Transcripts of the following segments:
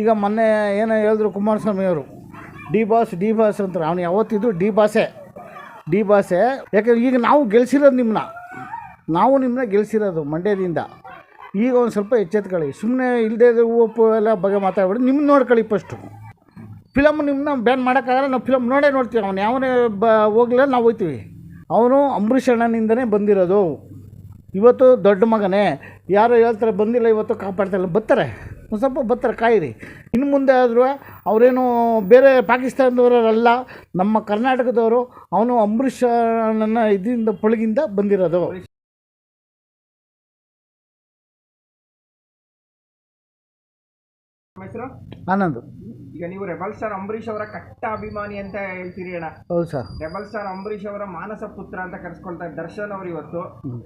ಈಗ ಮೊನ್ನೆ ಏನೋ ಹೇಳಿದ್ರು ಕುಮಾರಸ್ವಾಮಿಯವರು ಡಿ ಬಾಸ್ ಡಿ ಬಾಸ್ ಅಂತಾರೆ. ಅವ್ನು ಯಾವತ್ತಿದ್ರು ಡಿ ಬಾಸೆ. ಡಿ ಬಾಸೆ. ಯಾಕಂದ್ರೆ ಈಗ ನಾವು ಗೆಲ್ಸಿರೋದು ನಿಮ್ಮನ್ನ ನಾವು ನಿಮ್ಮನ್ನ ಗೆಲ್ಸಿರೋದು ಮಂಡ್ಯದಿಂದ. ಈಗ ಒಂದು ಸ್ವಲ್ಪ ಎಚ್ಚೆತ್ಕೊಳ್ಳಿ ಸುಮ್ಮನೆ ಇಲ್ಲದೆ ಉಪ್ಪು ಎಲ್ಲ ಬಗ್ಗೆ ಮಾತಾಡ್ಬಿಡಿ. ನಿಮ್ಮ ನೋಡ್ಕೊಳ್ಳಿ ಫಸ್ಟು ಫಿಲಮ್ ನಿಮ್ಮನ್ನ ಬ್ಯಾನ್ ಮಾಡೋಕ್ಕಾಗಲ್ಲ. ನಾವು ಫಿಲಮ್ ನೋಡೇ ನೋಡ್ತೀವಿ. ಅವನು ಯಾವನೇ ಬ ಹೋಗ್ಲಿಲ್ಲ, ನಾವು ಹೋಗ್ತೀವಿ ಅವನು ಅಂಬರೀಷ್ ಅಣ್ಣನಿಂದನೇ ಬಂದಿರೋದು. ಇವತ್ತು ದೊಡ್ಡ ಮಗನೇ ಯಾರೋ ಹೇಳ್ತಾರೆ ಬಂದಿಲ್ಲ ಇವತ್ತು ಕಾಪಾಡ್ತಾಯಿಲ್ಲ ಬತ್ತಾರೆ ಒಂದು ಸ್ವಲ್ಪ ಬತ್ತಾರೆ ಕಾಯಿರಿ. ಇನ್ನು ಮುಂದೆ ಆದರೂ ಅವರೇನು ಬೇರೆ ಪಾಕಿಸ್ತಾನದವರಲ್ಲ ನಮ್ಮ ಕರ್ನಾಟಕದವರು ಅವನು ಅಂಬರೀಷ್ ನನ್ನ ಇದರಿಂದ ಪೊಳಗಿಂದ ಬಂದಿರೋದು. ಆನಂದ್. ಈಗ ನೀವು ರೆಬಲ್ ಸ್ಟಾರ್ ಅಂಬರೀಶ್ ಅವರ ಕಟ್ಟ ಅಭಿಮಾನಿ ಅಂತ ಹೇಳ್ತೀರಿ ಅಣ್ಣ. ಹೌದು ಸರ್. ರೆಬಲ್ ಸ್ಟಾರ್ ಅಂಬರೀಶ್ ಅವರ ಮಾನಸ ಪುತ್ರ ಅಂತ ಕರೆಸ್ಕೊಳ್ತಾ ದರ್ಶನ್ ಅವರು ಇವತ್ತು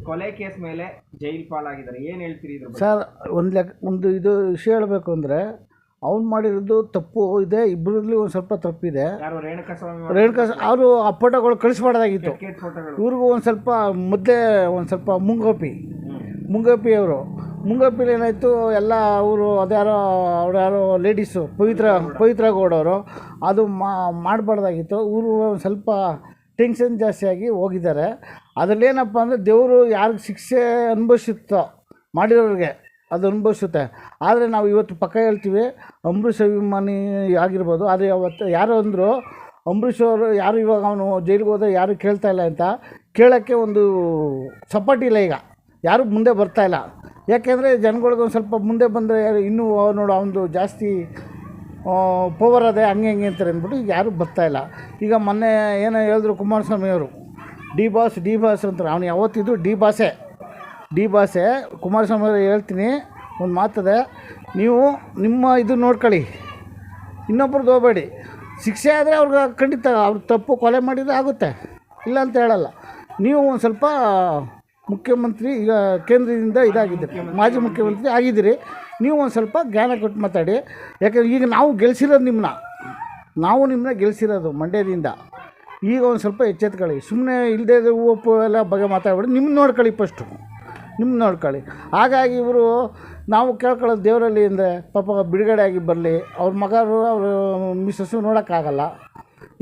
ಕೊಲೆ ಕೇಸ್ ಮೇಲೆ ಜೈಲ್ ಪಾಲಾಗಿದ್ದಾರೆ. ಏನ್ ಹೇಳ್ತೀರಿ ಇದ್ರ ಬಗ್ಗೆ? ಸರ್ ಒಂದು ಲೆಕ್ಕ ಒಂದು ಇದು ವಿಷಯ ಹೇಳಬೇಕು ಅಂದರೆ ಅವ್ನು ಮಾಡಿರೋದು ತಪ್ಪು ಇದೆ ಇಬ್ಬರಲ್ಲಿ ಒಂದು ಸ್ವಲ್ಪ ತಪ್ಪಿದೆ. ಯಾರು ರೇಣುಕಾ ಅವರು? ಆ ಫೋಟೋಗಳು ಕಳಿಸ್ಬಾರ್ದಾಗಿತ್ತು. ಕ್ರಿಕೆಟ್ ಫೋಟೋಗಳು. ಇವ್ರಿಗೂ ಒಂದು ಸ್ವಲ್ಪ ಮುದ್ದೆ ಒಂದು ಸ್ವಲ್ಪ ಮುಂಗೋಪಿ. ಮುಂಗೋಪಿ ಅವರು ಮುಂಗೋಪಿಲಿ ಏನಾಯಿತು, ಎಲ್ಲ ಅವರು ಅದ್ಯಾರೋ ಅವ್ರು ಯಾರೋ ಲೇಡೀಸು ಪವಿತ್ರ ಪವಿತ್ರ ಗೌಡವರು, ಅದು ಮಾಡಬಾರ್ದಾಗಿತ್ತು. ಇವರು ಸ್ವಲ್ಪ ಟೆನ್ಷನ್ ಜಾಸ್ತಿಯಾಗಿ ಹೋಗಿದ್ದಾರೆ. ಅದರಲ್ಲೇನಪ್ಪ ಅಂದರೆ ದೇವರು ಯಾರಿಗೆ ಶಿಕ್ಷೆ ಅನುಭವಿಸುತ್ತೋ, ಮಾಡಿರೋರಿಗೆ ಅದು ಅನುಭವಿಸುತ್ತೆ. ಆದರೆ ನಾವು ಇವತ್ತು ಪಕ್ಕ ಹೇಳ್ತೀವಿ ಅಂಬರೀಷ್ ಅಭಿಮಾನಿ ಆಗಿರ್ಬೋದು, ಆದರೆ ಅವತ್ತು ಯಾರು ಅಂದರು ಅಂಬರೀಷ್ ಅವರು ಯಾರು ಇವಾಗ ಅವನು ಜೈಲಿಗೆ ಹೋದ ಯಾರು ಕೇಳ್ತಾ ಇಲ್ಲ ಅಂತ, ಕೇಳೋಕ್ಕೆ ಒಂದು ಸಪೋರ್ಟ್ ಇಲ್ಲ ಈಗ. ಯಾರು ಮುಂದೆ ಬರ್ತಾ ಇಲ್ಲ. ಯಾಕೆಂದರೆ ಜನಗಳ್ಗೆ ಒಂದು ಸ್ವಲ್ಪ ಮುಂದೆ ಬಂದರೆ ಇನ್ನೂ ನೋಡು ಅವನದು ಜಾಸ್ತಿ ಪವರ್ ಅದೇ ಹಂಗೆ ಹಂಗೆ ಅಂತಾರೆ ಅಂದ್ಬಿಟ್ಟು ಈಗ ಯಾರೂ ಬರ್ತಾಯಿಲ್ಲ ಈಗ ಮೊನ್ನೆ ಏನೋ ಹೇಳಿದ್ರು ಕುಮಾರಸ್ವಾಮಿ ಅವರು, ಡಿ ಬಾಸ್ ಡಿ ಬಾಸ್ ಅಂತಾರೆ. ಅವನು ಯಾವತ್ತಿದ್ರು ಡಿ ಬಾಸೇ. ಡಿ ಬಾಸೆ. ಕುಮಾರಸ್ವಾಮಿ ಅವರು ಹೇಳ್ತೀನಿ, ಒಂದು ಮಾತದೆ, ನೀವು ನಿಮ್ಮ ಇದು ನೋಡ್ಕೊಳ್ಳಿ. ಇನ್ನೊಬ್ರದ್ದು ಹೋಗಬೇಡಿ. ಶಿಕ್ಷೆ ಆದರೆ ಅವ್ರಿಗೆ ಖಂಡಿತ ಅವ್ರು ತಪ್ಪು ಕೊಲೆ ಮಾಡಿದರೆ ಆಗುತ್ತೆ. ಇಲ್ಲ ಅಂತ ಹೇಳಲ್ಲ. ನೀವು ಒಂದು ಸ್ವಲ್ಪ ಮುಖ್ಯಮಂತ್ರಿ ಈಗ ಕೇಂದ್ರದಿಂದ ಇದಾಗಿದ್ದೀರಿ ಮಾಜಿ ಮುಖ್ಯಮಂತ್ರಿ ಆಗಿದ್ದೀರಿ. ನೀವು ಒಂದು ಸ್ವಲ್ಪ ಜ್ಞಾನ ಕೊಟ್ಟು ಮಾತಾಡಿ. ಯಾಕಂದ್ರೆ ಈಗ ನಾವು ಗೆಲ್ಸಿರೋದು ನಿಮ್ಮನ್ನ ನಾವು ನಿಮ್ಮನ್ನ ಗೆಲ್ಸಿರೋದು ಮಂಡ್ಯದಿಂದ. ಈಗ ಒಂದು ಸ್ವಲ್ಪ ಎಚ್ಚೆತ್ಕೊಳ್ಳಿ. ಸುಮ್ಮನೆ ಇಲ್ಲದೆ ಉಪ್ಪು ಎಲ್ಲ ಬಗ್ಗೆ ಮಾತಾಡ್ಬಿಡಿ. ನಿಮ್ಮ ನೋಡ್ಕೊಳ್ಳಿ ಫಸ್ಟು ನಿಮ್ಮ ನೋಡ್ಕೊಳ್ಳಿ. ಹಾಗಾಗಿ ಇವರು ನಾವು ಕೇಳ್ಕೊಳ್ಳೋದು ದೇವರಲ್ಲಿ ಅಂದರೆ ಪಾಪ ಬಿಡುಗಡೆ ಆಗಿ ಬರಲಿ. ಅವ್ರ ಮಗರು ಅವ್ರ ಮಿಸ್ಸಸ್ಸು ನೋಡೋಕ್ಕಾಗಲ್ಲ.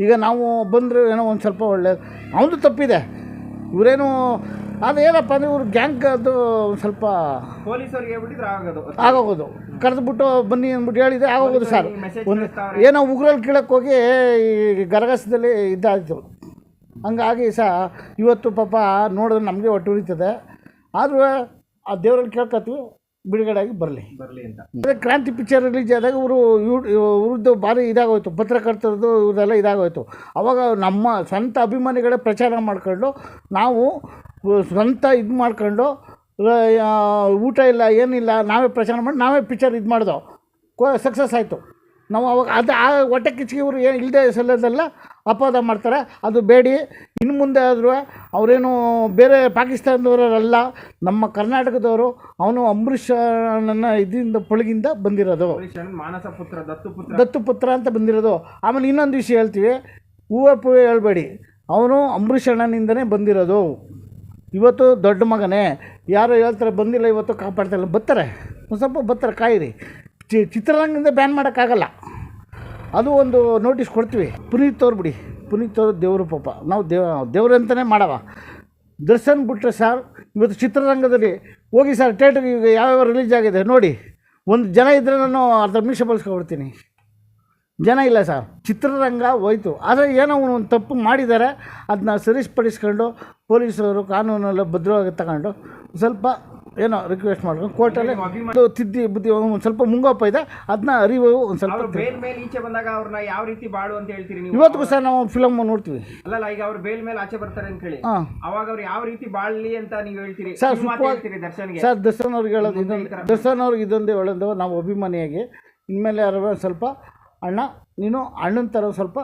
ಈಗ ನಾವು ಬಂದರೂ ಏನೋ ಒಂದು ಸ್ವಲ್ಪ ಒಳ್ಳೆಯದು ಅವನು ತಪ್ಪಿದೆ. ಇವರೇನು ಅದು ಅಂದ್ರೆ ಇವ್ರು ಗ್ಯಾಂಗ್ ಅದು ಒಂದು ಸ್ವಲ್ಪ ಪೊಲೀಸರಿಗೆ ಹೇಳ್ಬಿಟ್ಟಿದ್ರೆ ಆಗೋದು. ಆಗೋಗೋದು. ಕರೆದ್ಬಿಟ್ಟು ಬನ್ನಿ ಅಂದ್ಬಿಟ್ಟು ಹೇಳಿದೆ ಆಗೋಗೋದು ಸರ್. ಒಂದು ಏನೋ ಉಗ್ರಲ್ಲಿ ಕೀಳಕ್ಕೆ ಹೋಗಿ ಈ ಗರಗಸದಲ್ಲಿ ಇದ್ದಾಯಿತು. ಹಂಗಾಗಿ ಸಹ ಇವತ್ತು ಪಾಪ ನೋಡಿದ್ರೆ ನಮಗೆ ಒಟ್ಟು ಉಳಿತದೆ ಆದರೂ ಆ ದೇವ್ರಲ್ಲಿ ಕೇಳ್ಕೊತೀವಿ ಬಿಡುಗಡೆ ಆಗಿ ಬರಲಿ. ಬರ್ಲಿ ಅಂತ. ಅದೇ ಕ್ರಾಂತಿ ಪಿಕ್ಚರ್ ರಿಲೀಸ್ ಆದಾಗ ಇವರು ಇವ್ರದ್ದು ಭಾರಿ ಇದಾಗೋಯ್ತು. ಪತ್ರಕರ್ತರದ್ದು ಇವರೆಲ್ಲ ಇದಾಗೋಯ್ತು. ಅವಾಗ ನಮ್ಮ ಸ್ವಂತ ಅಭಿಮಾನಿಗಳೇ ಪ್ರಚಾರ ಮಾಡಿಕೊಂಡು ನಾವು ಸ್ವಂತ ಇದು ಮಾಡ್ಕೊಂಡು ಊಟ ಇಲ್ಲ ಏನಿಲ್ಲ ನಾವೇ ಪ್ರಚಾರ ಮಾಡಿ ನಾವೇ ಪಿಕ್ಚರ್ ಇದು ಮಾಡ್ದೋ. ಕೋ ಸಕ್ಸಸ್ ಆಯಿತು. ನಾವು ಅವಾಗ ಅದು ಆ ಹೊಟ್ಟೆ ಕಿಚ್ಚಿಗೆ ಇವರು ಏನು ಇಲ್ಲದೆ ಸಲ್ಲದೆಲ್ಲ ಅಪವಾದ ಮಾಡ್ತಾರೆ. ಅದು ಬೇಡಿ. ಇನ್ನು ಮುಂದೆ ಆದರೂ ಅವರೇನು ಬೇರೆ ಪಾಕಿಸ್ತಾನದವರಲ್ಲ ನಮ್ಮ ಕರ್ನಾಟಕದವರು ಅವನು ಅಂಬರೀಷ್ ನನ್ನ ಇದರಿಂದ ಪೊಳಗಿಂದ ಬಂದಿರೋದು. ಮಾನಸ ಪುತ್ರ ದತ್ತು ಪುತ್ರ. ಅಂತ ಬಂದಿರೋದು. ಆಮೇಲೆ ಇನ್ನೊಂದು ವಿಷಯ ಹೇಳ್ತೀವಿ. ಹೂವೆ ಪೂವೆ ಹೇಳಬೇಡಿ. ಅವನು ಅಂಬರೀಷ್ ಅಣ್ಣನಿಂದನೇ ಬಂದಿರೋದು. ಇವತ್ತು ದೊಡ್ಡ ಮಗನೇ, ಯಾರೋ ಹೇಳ್ತಾರೆ, ಬಂದಿಲ್ಲ, ಇವತ್ತು ಕಾಪಾಡ್ತಾಯಿಲ್ಲ ಬರ್ತಾರೆ. ಒಂದು ಸ್ವಲ್ಪ ಬತ್ತಾರೆ ಕಾಯಿರಿ. ಚಿ, ಚಿತ್ರರಂಗದಿಂದ ಬ್ಯಾನ್ ಮಾಡೋಕ್ಕಾಗಲ್ಲ. ಅದು ಒಂದು ನೋಟಿಸ್ ಕೊಡ್ತೀವಿ. ಪುನೀತ್ ಅವ್ರು ಬಿಡಿ. ಪುನೀತ್ ಅವರು ದೇವರು ಪಾಪ. ನಾವು ದೇವ ದೇವ್ರಂತಲೇ ಮಾಡವ. ದರ್ಶನ್ ಬಿಟ್ಟರೆ ಸರ್, ಇವತ್ತು ಚಿತ್ರರಂಗದಲ್ಲಿ ಹೋಗಿ ಸರ್ ಥಿಯೇಟ್ರಿಗೆ ಈಗ ಯಾವ್ಯಾವ ರಿಲೀಸ್ ಆಗಿದೆ ನೋಡಿ. ಒಂದು ಜನ ಇದ್ದರೆ ನಾನು ಅರ್ಧ ನಿಮಿಷ ಬಳಸ್ಕೊಬಿಡ್ತೀನಿ ಜನ ಇಲ್ಲ ಸರ್. ಚಿತ್ರರಂಗ ಹೋಯ್ತು. ಆದರೆ ಏನೋ ಒಂದು ತಪ್ಪು ಮಾಡಿದ್ದಾರೆ. ಅದನ್ನ ಸರಿಪಡಿಸ್ಕೊಂಡು ಪೊಲೀಸರು ಕಾನೂನೆಲ್ಲ ಭದ್ರವಾಗಿ ತಗೊಂಡು ಸ್ವಲ್ಪ ಏನೋ ರಿಕ್ವೆಸ್ಟ್ ಮಾಡ್ಕೊಂಡು ಕೋರ್ಟಲ್ಲಿ ಒಂದು ತಿದ್ದಿ ಬುದ್ಧಿ ಒಂದು ಸ್ವಲ್ಪ ಮುಂಗೋಪ ಇದೆ. ಅದನ್ನ ಅರಿವು ಒಂದು ಸ್ವಲ್ಪ ಬೇಲ್ ಮೇಲೆ ಈಚೆ ಬಂದಾಗ ಅವ್ರನ್ನ ಯಾವ ರೀತಿ ಬಾಳು ಅಂತ ಹೇಳ್ತೀರಿ ನೀವು? ಇವತ್ತಿಗೂ ಸರ್ ನಾವು ಫಿಲಮ್ ನೋಡ್ತೀವಿ. ಅಲ್ಲಲ್ಲ ಈಗ ಅವ್ರು ಬೇಲ್ ಮೇಲೆ ಆಚೆ ಬರ್ತಾರೆ ಅಂತ ಹೇಳಿ. ಹಾಂ. ಅವಾಗ ಅವ್ರು ಯಾವ ರೀತಿ ಬಾಳಲಿ ಅಂತ ನೀವು ಹೇಳ್ತೀರಿ? ಸರ್, ದರ್ಶನ್ಗೆ. ಸರ್ ದರ್ಶನ್ ಅವ್ರಿಗೆ ಹೇಳೋದು ಇದೊಂದು ದರ್ಶನ್ ಅವ್ರಿಗೆ ಇದೊಂದೇ ಹೇಳೋದು ನಾವು ಅಭಿಮಾನಿಯಾಗಿ. ಇನ್ಮೇಲೆ ಯಾರು ಸ್ವಲ್ಪ ಅಣ್ಣ, ನೀನು ಅಣ್ಣನ ಥರ ಸ್ವಲ್ಪ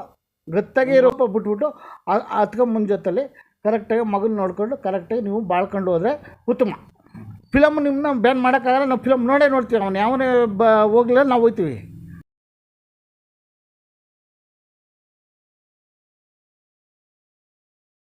ಗತ್ತಾಗೆ ಇರೋಪ್ಪ ಬಿಟ್ಬಿಟ್ಟು ಹತ್ಕೊಂಡ್ ಜೊತೆಲಿ ಕರೆಕ್ಟಾಗಿ ಮಗನ ನೋಡಿಕೊಂಡು ಕರೆಕ್ಟಾಗಿ ನೀವು ಬಾಳ್ಕೊಂಡು ಹೋದರೆ ಉತ್ತಮ. ಫಿಲಮ್ ನಿಮ್ಮನ್ನ ಬ್ಯಾನ್ ಮಾಡೋಕ್ಕಾಗಲ್ಲ, ನಾವು ಫಿಲಮ್ ನೋಡೇ ನೋಡ್ತೀವಿ. ಅವನು ಯಾವನೇ ಬ ಹೋಗ್ಲಿಲ್ಲ ನಾವು ಹೋಗ್ತೀವಿ